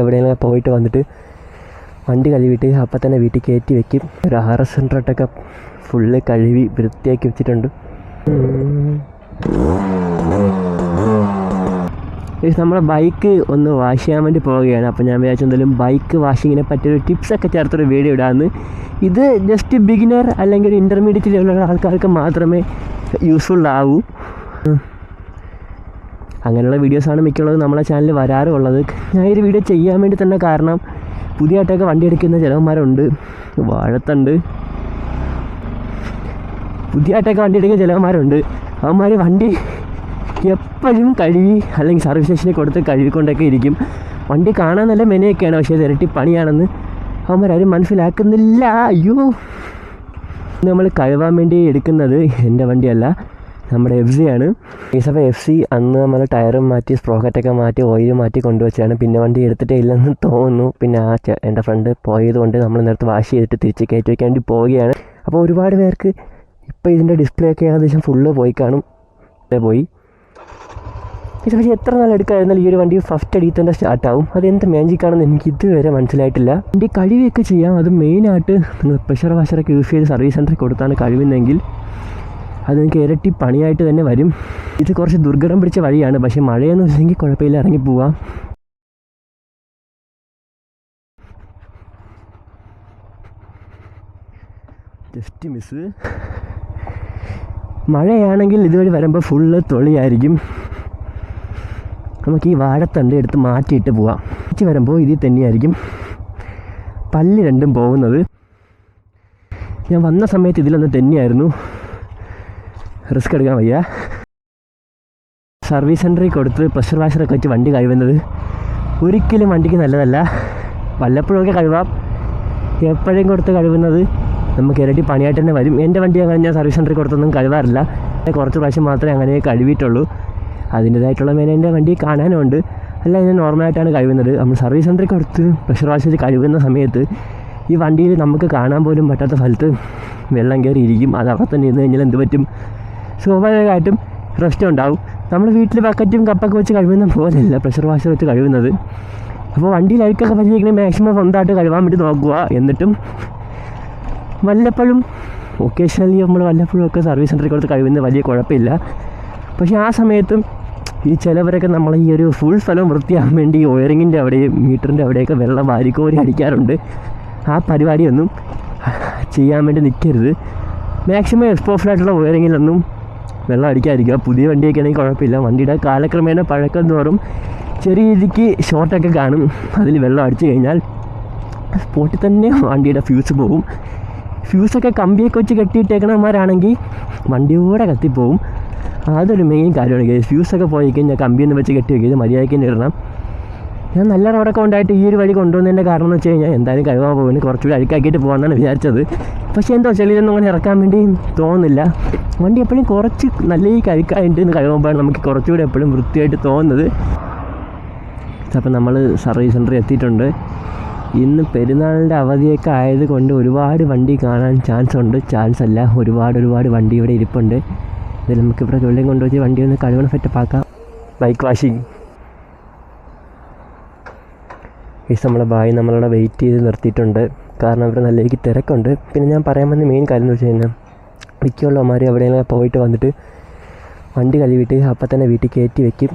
എവിടെയെങ്കിലും പോയിട്ട് വന്നിട്ട് വണ്ടി കഴുകിയിട്ട് അപ്പം തന്നെ വീട്ടിൽ കയറ്റി വെക്കും. ഒരു ആർ എസ് ഹൺഡ്രഡൊക്കെ ഫുള്ള് കഴുകി വൃത്തിയാക്കി വെച്ചിട്ടുണ്ട്. നമ്മുടെ ബൈക്ക് ഒന്ന് വാഷ് ചെയ്യാൻ വേണ്ടി പോവുകയാണ്. അപ്പോൾ ഞാൻ വിചാരിച്ചു എന്തായാലും ബൈക്ക് വാഷിങ്ങിനെ പറ്റിയൊരു ടിപ്സൊക്കെ ചേർത്തൊരു വീഡിയോ ഇടാമെന്ന് ഇത് ജസ്റ്റ് ബിഗിനർ അല്ലെങ്കിൽ ഇന്റർമീഡിയറ്റ് ലെവലുള്ള ആൾക്കാർക്ക് മാത്രമേ യൂസ്ഫുൾ ആവൂ. അങ്ങനെയുള്ള വീഡിയോസാണ് മിക്കുള്ളത് നമ്മളെ ചാനലിൽ വരാറുള്ളത്. ഞാൻ ഈ വീഡിയോ ചെയ്യാൻ വേണ്ടി തന്നെ കാരണം പുതിയതായിട്ടൊക്കെ വണ്ടി എടുക്കുന്ന ചിലവന്മാരുണ്ട്. വാഴത്തുണ്ട്. പുതിയതായിട്ടൊക്കെ വണ്ടി എടുക്കുന്ന ചിലവന്മാരുണ്ട്. അവന്മാർ വണ്ടി എപ്പോഴും കഴുകി അല്ലെങ്കിൽ സർവീസ് സ്റ്റേഷനിൽ കൊടുത്ത് കഴുകിക്കൊണ്ടൊക്കെ ഇരിക്കും. വണ്ടി കാണാൻ നല്ല മെനയൊക്കെയാണ് പക്ഷേ ഇരട്ടി പണിയാണെന്ന് അവന്മാരും മനസ്സിലാക്കുന്നില്ല. അയ്യോ. നമ്മൾ കഴുകാൻ വേണ്ടി എടുക്കുന്നത് എന്റെ വണ്ടിയല്ല. നമ്മുടെ എഫ് സി ആണ്. ഈ സമയം എഫ് സി അന്ന് നമ്മൾ ടയറും മാറ്റി സ്പ്രോക്കറ്റൊക്കെ മാറ്റി ഓയിൽ മാറ്റി കൊണ്ടുവച്ചാണ് പിന്നെ വണ്ടി എടുത്തിട്ടേ ഇല്ലെന്ന് തോന്നുന്നു. പിന്നെ ആ എന്റെ ഫ്രണ്ട് പോയതുകൊണ്ട് നമ്മൾ നേരത്തെ വാഷ് ചെയ്തിട്ട് തിരിച്ച് കയറ്റി വയ്ക്കാൻ വേണ്ടി പോവുകയാണ്. അപ്പോൾ ഒരുപാട് പേർക്ക് ഇപ്പോൾ ഇതിന്റെ ഡിസ്പ്ലേ ഒക്കെ ഏകദേശം ഫുള്ള് പോയി കാണും. പോയി. ഇത് പക്ഷേ എത്ര നാൾ എടുക്കാതിരുന്നാൽ ഈ ഒരു വണ്ടി ഫസ്റ്റ് അടിയിൽ തന്നെ സ്റ്റാർട്ട് ആവും? അത് എന്ത് മാജിക് ആണെന്ന് എനിക്ക് ഇതുവരെ മനസ്സിലായിട്ടില്ല. വണ്ടി കഴിവൊക്കെ ചെയ്യാം. അത് മെയിനായിട്ട് നിങ്ങൾ പ്രഷർ വാഷറൊക്കെ യൂസ് ചെയ്ത് സർവീസ് സെന്ററിൽ കൊടുത്താണ് കഴിവുന്നതെങ്കിൽ അത് നിങ്ങൾക്ക് ഇരട്ടി പണിയായിട്ട് തന്നെ വരും. ഇത് കുറച്ച് ദുർഘടം പിടിച്ച വഴിയാണ്. പക്ഷേ മഴയൊന്നും ഇല്ലെങ്കിൽ കുഴപ്പമില്ല. ഇറങ്ങി പോവാം. ജസ്റ്റ് മിസ് മഴയാണെങ്കിൽ ഇതുവഴി വരുമ്പോൾ ഫുള്ള് തൊളിയായിരിക്കും. നമുക്ക് ഈ വാഴത്തണ്ട് എടുത്ത് മാറ്റിയിട്ട് പോവാം. തിരിച്ച് വരുമ്പോൾ ഇതിൽ തന്നെയായിരിക്കും പല്ല് രണ്ടും പോകുന്നത് ഞാൻ വന്ന സമയത്ത് ഇതിലൊന്ന് തന്നെയായിരുന്നു. റിസ്ക് എടുക്കാൻ വയ്യ. സർവീസ് സെന്ററിൽ കൊടുത്ത് പ്രഷർ വാഷറൊക്കെ വെച്ച് വണ്ടി കഴിവുന്നത് ഒരിക്കലും വണ്ടിക്ക് നല്ലതല്ല. വല്ലപ്പോഴൊക്കെ കഴിവാം എപ്പോഴും കൊടുത്ത് കഴിവുന്നത് നമുക്ക് ഇരട്ടി പണിയായിട്ട് തന്നെ വരും. എന്റെ വണ്ടി അങ്ങനെ ഞാൻ സർവീസ് സെന്ററിൽ കൊടുത്തൊന്നും കഴിവാറില്ല കുറച്ച് പ്രാവശ്യം മാത്രമേ അങ്ങനെ കഴിവിട്ടുള്ളൂ അതിന്റേതായിട്ടുള്ള മേനെ എന്റെ വണ്ടി കാണാനുണ്ട്. അല്ല ഞാൻ നോർമലായിട്ടാണ് കഴിവുന്നത് നമ്മൾ സർവീസ് സെന്ററിൽ കൊടുത്ത് പ്രഷർ വാഷ് കഴിവുന്ന സമയത്ത് ഈ വണ്ടിയിൽ നമുക്ക് കാണാൻ പോലും പറ്റാത്ത സ്ഥലത്ത് വെള്ളം കയറി ഇരിക്കും അത് അവിടെ തന്നെ ഇരുന്ന് കഴിഞ്ഞാൽ എന്ത് പറ്റും? സ്വാഭാവികമായിട്ടും പ്രശ്നം ഉണ്ടാവും നമ്മൾ വീട്ടിൽ ബക്കറ്റും കപ്പൊക്കെ വെച്ച് കഴുകുന്ന പോലെയല്ല പ്രഷർ വാഷർ വെച്ച് കഴുകുന്നത്. അപ്പോൾ വണ്ടിയിൽ അഴുക്കൊക്കെ പറ്റിയിരിക്കണേ മാക്സിമം സ്വന്തമായിട്ട് കഴുകാൻ വേണ്ടി നോക്കുക. എന്നിട്ടും വല്ലപ്പോഴും ഒക്കേഷണലി നമ്മൾ വല്ലപ്പോഴും ഒക്കെ സർവീസ് സെന്ററിൽ കൊടുത്ത് കഴിയുന്നത് വലിയ കുഴപ്പമില്ല. പക്ഷേ ആ സമയത്തും ഈ ചിലവരൊക്കെ നമ്മൾ ഈ ഒരു ഫുൾ സ്ഥലം വൃത്തിയാകാൻ വേണ്ടി ഒയറിങ്ങിന്റെ അവിടെയും മീറ്ററിന്റെ അവിടെയൊക്കെ വെള്ളം വാരിക്കോരി അടിക്കാറുണ്ട്. ആ പരിപാടിയൊന്നും ചെയ്യാൻ വേണ്ടി നിൽക്കരുത്. മാക്സിമം എക്സ്പോസ്ഡ് ആയിട്ടുള്ള ഒയറിങ്ങിലൊന്നും വെള്ളം അടിക്കാതിരിക്കുക. പുതിയ വണ്ടിയൊക്കെ ആണെങ്കിൽ കുഴപ്പമില്ല. വണ്ടിയുടെ കാലക്രമേണ പഴക്കം തോറും ചെറിയ രീതിക്ക് ഷോർട്ടൊക്കെ കാണും. അതിൽ വെള്ളം അടിച്ചു കഴിഞ്ഞാൽ സ്പോട്ടിൽ തന്നെ വണ്ടിയുടെ ഫ്യൂസ് പോകും. ഫ്യൂസൊക്കെ കമ്പിയൊക്കെ വെച്ച് കെട്ടിയിട്ടേക്കണമാരാണെങ്കിൽ വണ്ടിയോടെ കത്തിപ്പോവും. അതൊരു മെയിൻ കാര്യമാണ്. ഫ്യൂസൊക്കെ പോയി കഴിഞ്ഞാൽ കമ്പിയൊന്നും വെച്ച് കെട്ടി വെക്കുക. മര്യാദയ്ക്ക് ഇടണം. ഞാൻ നല്ല റോഡൊക്കെ ഉണ്ടായിട്ട് ഈ ഒരു വഴി കൊണ്ടുവന്നതിന്റെ കാരണം എന്ന് വെച്ച് കഴിഞ്ഞാൽ എന്തായാലും കഴിവാൻ പോകുന്നു. കുറച്ചുകൂടി അഴുക്കാക്കിയിട്ട് പോകാമെന്നാണ് വിചാരിച്ചത്. പക്ഷേ എന്തോ ചെളിയിലൊന്നും അങ്ങനെ ഇറക്കാൻ വേണ്ടി തോന്നുന്നില്ല. വണ്ടി എപ്പോഴും കുറച്ച് നല്ല ഈ കഴുക്കായിട്ട് കഴിവുമ്പോഴാണ് നമുക്ക് കുറച്ചുകൂടി എപ്പോഴും വൃത്തിയായിട്ട് തോന്നുന്നത്. അപ്പം നമ്മൾ സർവീസ് സെന്ററിൽ എത്തിയിട്ടുണ്ട്. ഇന്ന് പെരുന്നാളിന്റെ അവധിയൊക്കെ ആയതുകൊണ്ട് ഒരുപാട് വണ്ടി കാണാൻ ചാൻസ് ഉണ്ട്. ചാൻസ് അല്ല. ഒരുപാട് ഒരുപാട് വണ്ടി ഇവിടെ ഇരിപ്പുണ്ട്. ഇതിൽ നമുക്ക് ഇവിടെ കൊണ്ടുവച്ച് വണ്ടി ഒന്ന് കഴിവണ സെറ്റപ്പാക്കാം. ബൈക്ക് വാഷിങ് ഈ നമ്മളെ ബായി നമ്മളവിടെ വെയിറ്റ് ചെയ്ത് നിർത്തിയിട്ടുണ്ട്. കാരണം ഇവിടെ നല്ല എനിക്ക് തിരക്കുണ്ട്. പിന്നെ ഞാൻ പറയാൻ വന്ന മെയിൻ കാര്യം എന്ന് വെച്ച് കഴിഞ്ഞാൽ മിക്കുള്ളവന്മാർ എവിടെയെങ്കിലും പോയിട്ട് വന്നിട്ട് വണ്ടി കഴുകിയിട്ട് അപ്പം തന്നെ വീട്ടിൽ കയറ്റി വെക്കും.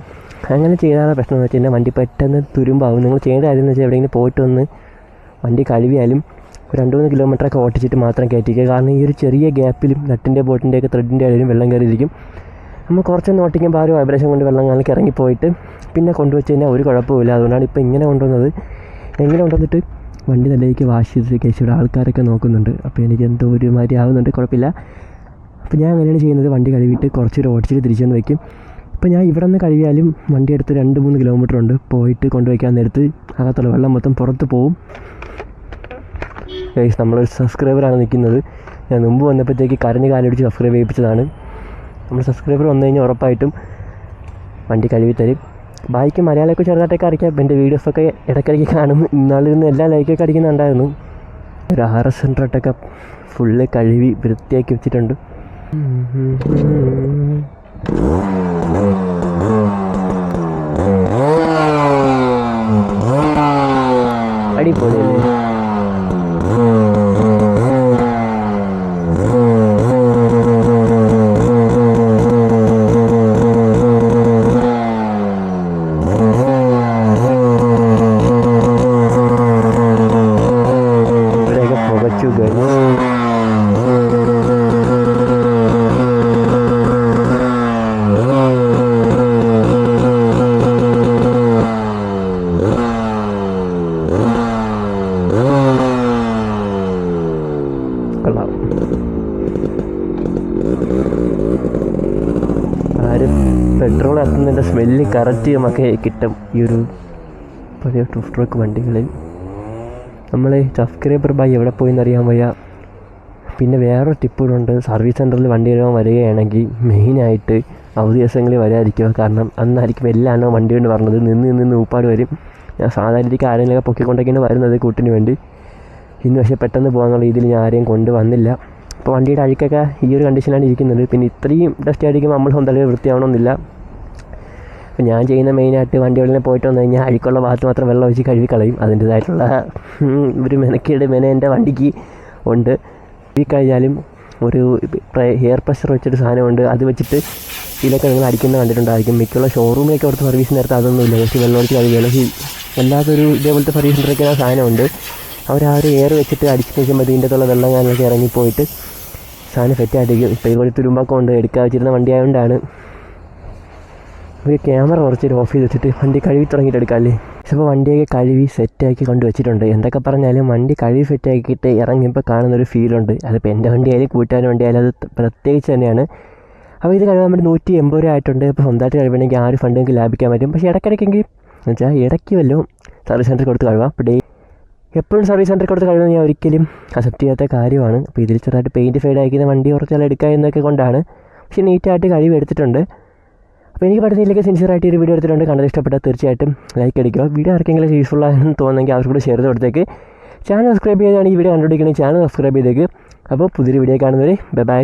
അങ്ങനെ ചെയ്യാനുള്ള പ്രശ്നം എന്ന് വെച്ച് കഴിഞ്ഞാൽ വണ്ടി പെട്ടെന്ന് തുരുമ്പാവും. നിങ്ങൾ ചെയ്യേണ്ട കാര്യം എന്ന് വെച്ചാൽ എവിടെയെങ്കിലും പോയിട്ട് വന്ന് വണ്ടി കഴുകിയാലും രണ്ട് മൂന്ന് കിലോമീറ്ററൊക്കെ ഓട്ടിച്ചിട്ട് മാത്രം കയറ്റിക്കുക കാരണം ഈ ഒരു ചെറിയ ഗ്യാപ്പിലും നട്ടിന്റെ ബോട്ടിന്റെയൊക്കെ ത്രെഡിന്റെ ഇടയിലും വെള്ളം കയറിയിരിക്കും. നമ്മൾ കുറച്ചൊന്ന് ഓട്ടിക്കുമ്പോൾ ആ ഒരു വൈബ്രേഷൻ കൊണ്ട് വെള്ളം കാലിലേക്ക് ഇറങ്ങിപ്പോയിട്ട് പിന്നെ കൊണ്ടുവച്ച് കഴിഞ്ഞാൽ ഒരു കുഴപ്പമില്ല അതുകൊണ്ടാണ് ഇപ്പോൾ ഇങ്ങനെ കൊണ്ടുവന്നത്. എങ്ങനെ കൊണ്ടുവന്നിട്ട് വണ്ടി നല്ലതിലേക്ക് വാഷ് ചെയ്തിട്ട് ഇവിടെ ആൾക്കാരൊക്കെ നോക്കുന്നുണ്ട്. അപ്പോൾ എനിക്ക് എന്തോ ഒരു മാതിരി ആവുന്നുണ്ട് കുഴപ്പമില്ല. അപ്പോൾ ഞാൻ അങ്ങനെയാണ് ചെയ്യുന്നത്. വണ്ടി കഴുകിയിട്ട് കുറച്ച് ഓടിച്ചിട്ട് തിരിച്ചു വന്ന് വെക്കും ഇപ്പോൾ ഞാൻ ഇവിടെ നിന്ന് കഴുകിയാലും വണ്ടി എടുത്ത് രണ്ട് മൂന്ന് കിലോമീറ്റർ ഉണ്ട്. പോയിട്ട് കൊണ്ടുപോയിക്കാൻ നേരത്ത് അകത്തുള്ള വെള്ളം മൊത്തം പുറത്ത് പോവും. ഗൈസ് നമ്മളൊരു സബ്സ്ക്രൈബറാണ് നിൽക്കുന്നത്. ഞാൻ മുമ്പ് വന്നപ്പോഴത്തേക്ക് കരഞ്ഞ് കാലടിച്ച് സബ്സ്ക്രൈബ് ചെയ്യിപ്പിച്ചതാണ്. നമ്മൾ സബ്സ്ക്രൈബർ വന്നു കഴിഞ്ഞാൽ ഉറപ്പായിട്ടും വണ്ടി കഴുകി തരും. ബായിക്ക് മലയാളമൊക്കെ ചെറുതായിട്ടൊക്കെ അറിയിക്കാം. എന്റെ വീഡിയോസൊക്കെ ഇടയ്ക്കിടയ്ക്ക് കാണും. ഇന്നാളിൽ നിന്ന് എല്ലാ ലൈക്കൊക്കെ അടിക്കുന്നുണ്ടായിരുന്നു. ഒരു ആർ എസ് ഹൺഡ്രഡൊക്കെ ഫുള്ള് കഴുകി വൃത്തിയാക്കി വെച്ചിട്ടുണ്ട്. അടിപൊളിയല്ലേ? കഴിഞ്ഞു കൊള്ളാം ആരും പെട്രോൾ ഇറക്കുന്നതിന്റെ സ്മെല്ല് കറക്റ്റ് നമുക്ക് കിട്ടും. ഈ ഒരു പഴയ ടൂഫ് ട്രക്ക് വണ്ടികളിൽ. നമ്മൾ സബ്സ്ക്രൈബർ ബൈ എവിടെ പോയി എന്നറിയാൻ വയ്യ. പിന്നെ വേറൊരു ടിപ്പ് ഉണ്ട് സർവീസ് സെന്ററിൽ വണ്ടി കഴുകാൻ വരികയാണെങ്കിൽ മെയിനായിട്ട് അവധി ദിവസങ്ങളിൽ വരാതിരിക്കുക. കാരണം അന്നായിരിക്കും എല്ലാം വണ്ടി കൊണ്ട് പറഞ്ഞത് നിന്ന് നിന്ന് ഊപ്പാട് വരും. ഞാൻ സാധാരണ രീതിക്ക് ആരെങ്കിലും പൊക്കിക്കൊണ്ടൊക്കെയാണ് വരുന്നത് കൂട്ടിന് വേണ്ടി. ഇന്ന് പക്ഷേ പെട്ടെന്ന് പോകാനുള്ള രീതിയിൽ ഞാൻ ആരെയും കൊണ്ടുവന്നില്ല. അപ്പോൾ വണ്ടിയുടെ അഴുക്കൊക്കെ ഈ ഒരു കണ്ടീഷനിലാണ് ഇരിക്കുന്നത്. പിന്നെ ഇത്രയും ഡസ്റ്റ് അടിക്കുമ്പോൾ നമ്മൾ സ്വന്തം വൃത്തിയാവണമെന്നില്ല. അപ്പോൾ ഞാൻ ചെയ്യുന്ന മെയിനായിട്ട് വണ്ടികളിൽ പോയിട്ട് വന്നു കഴിഞ്ഞാൽ അഴുക്കുള്ള ഭാഗത്ത് മാത്രം വെള്ളം ഒഴിച്ച് കഴുകി കളയും. അതിന്റേതായിട്ടുള്ള ഒരു മെനക്കേട് മെന എന്റെ വണ്ടിക്ക് ഉണ്ട്. കഴിഞ്ഞാലും ഒരു ഹെയർ പ്രഷർ വെച്ചൊരു സാധനമുണ്ട്. അത് വെച്ചിട്ട് ഇതിലൊക്കെ നിങ്ങൾ അടിക്കുന്ന കണ്ടിട്ടുണ്ടായിരിക്കും. മിക്കുള്ള ഷോറൂമിലൊക്കെ അവിടുത്തെ സർവീസ് നേരത്തെ അതൊന്നുമില്ല പക്ഷേ വെള്ളം ഒഴിച്ച് കഴുകിയാലും അല്ലാത്തൊരു ഇതേപോലത്തെ സർവീസ് സെന്ററൊക്കെ ആ സാധനമുണ്ട്. അവർ ആ ഒരു എയർ വെച്ചിട്ട് അടിച്ച് കഴിയുമ്പോൾ ഇതിന്റെ തുള്ള വെള്ളം കാര്യങ്ങളൊക്കെ ഇറങ്ങിപ്പോയിട്ട് സാധനം സെറ്റായിട്ടിരിക്കും ഇപ്പോൾ ഇതുപോലെ തുരുമ്പൊക്കെ ഉണ്ട്. എടുക്കാൻ വെച്ചിരുന്ന വണ്ടി ആയതുകൊണ്ടാണ് ഒരു ക്യാമറ കുറച്ചൊരു ഓഫ് ചെയ്ത് വെച്ചിട്ട് വണ്ടി കഴുകി തുടങ്ങിയിട്ട് എടുക്കാമല്ലേ ഇപ്പോൾ വണ്ടിയൊക്കെ കഴുകി സെറ്റാക്കി കൊണ്ട് വെച്ചിട്ടുണ്ട്. എന്തൊക്കെ പറഞ്ഞാലും വണ്ടി കഴുകി സെറ്റാക്കിയിട്ട് ഇറങ്ങിയപ്പോൾ കാണുന്നൊരു ഫീലുണ്ട് അതിപ്പോൾ എന്റെ വണ്ടി ആയാലും കൂട്ടുകാരുടെ വണ്ടി ആയാലും അത് പ്രത്യേകിച്ച് തന്നെയാണ്. അപ്പോൾ ഇത് കഴുകാൻ വേണ്ടി നൂറ്റി എൺപത് രൂപ ആയിട്ടുണ്ട്. ഇപ്പോൾ സ്വന്തമായിട്ട് കഴിവണമെങ്കിൽ ആ ഒരു ഫണ്ട് നിങ്ങൾക്ക് ലാഭിക്കാൻ പറ്റും. പക്ഷേ ഇടയ്ക്കിടയ്ക്കെങ്കിൽ എന്ന് വെച്ചാൽ ഇടയ്ക്ക് വല്ലതും സർവീസ് സെന്ററിൽ കൊടുത്ത് കഴിവാം അപ്പോൾ ഡേ എപ്പോഴും സർവീസ് സെന്ററിൽ കൊടുത്ത് കഴിവെന്ന് ഞാൻ ഒരിക്കലും അക്സെപ്റ്റ് ചെയ്യാത്ത കാര്യമാണ്. അപ്പോൾ ഇതിൽ ചെറുതായിട്ട് പെയിന്റ് ഫെയ്ഡ് അയക്കുന്ന വണ്ടി കുറച്ചാൽ എടുക്കുക എന്നൊക്കെ കൊണ്ടാണ്. പക്ഷേ നീറ്റായിട്ട് കഴിവ് എടുത്തിട്ടുണ്ട്. അപ്പോൾ എനിക്ക് പറ്റുന്നതിലേക്ക് സിൻസിയറായിട്ട് ഒരു വീഡിയോ എടുത്തിട്ടുണ്ട്. കണ്ടത് ഇഷ്ടപ്പെട്ടാൽ തീർച്ചയായിട്ടും ലൈക്ക് അടിക്കുക. വീഡിയോ ആർക്കെങ്കിലും യൂസ്ഫുൾ ആണെന്ന് തോന്നുന്നെങ്കിൽ അവർക്ക് കൂടെ ഷെയർ ചെയ്ത് കൊടുത്തേക്ക്. ചാനൽ സബ്സ്ക്രൈബ് ചെയ്താണ് ഈ വീഡിയോ കണ്ടുപിടിക്കണമെങ്കിൽ ചാനൽ സബ്സ്ക്രൈബ് ചെയ്തേക്ക്. അപ്പോൾ പുതിയൊരു വീഡിയോ കാണുന്നവരെ ബൈ ബൈ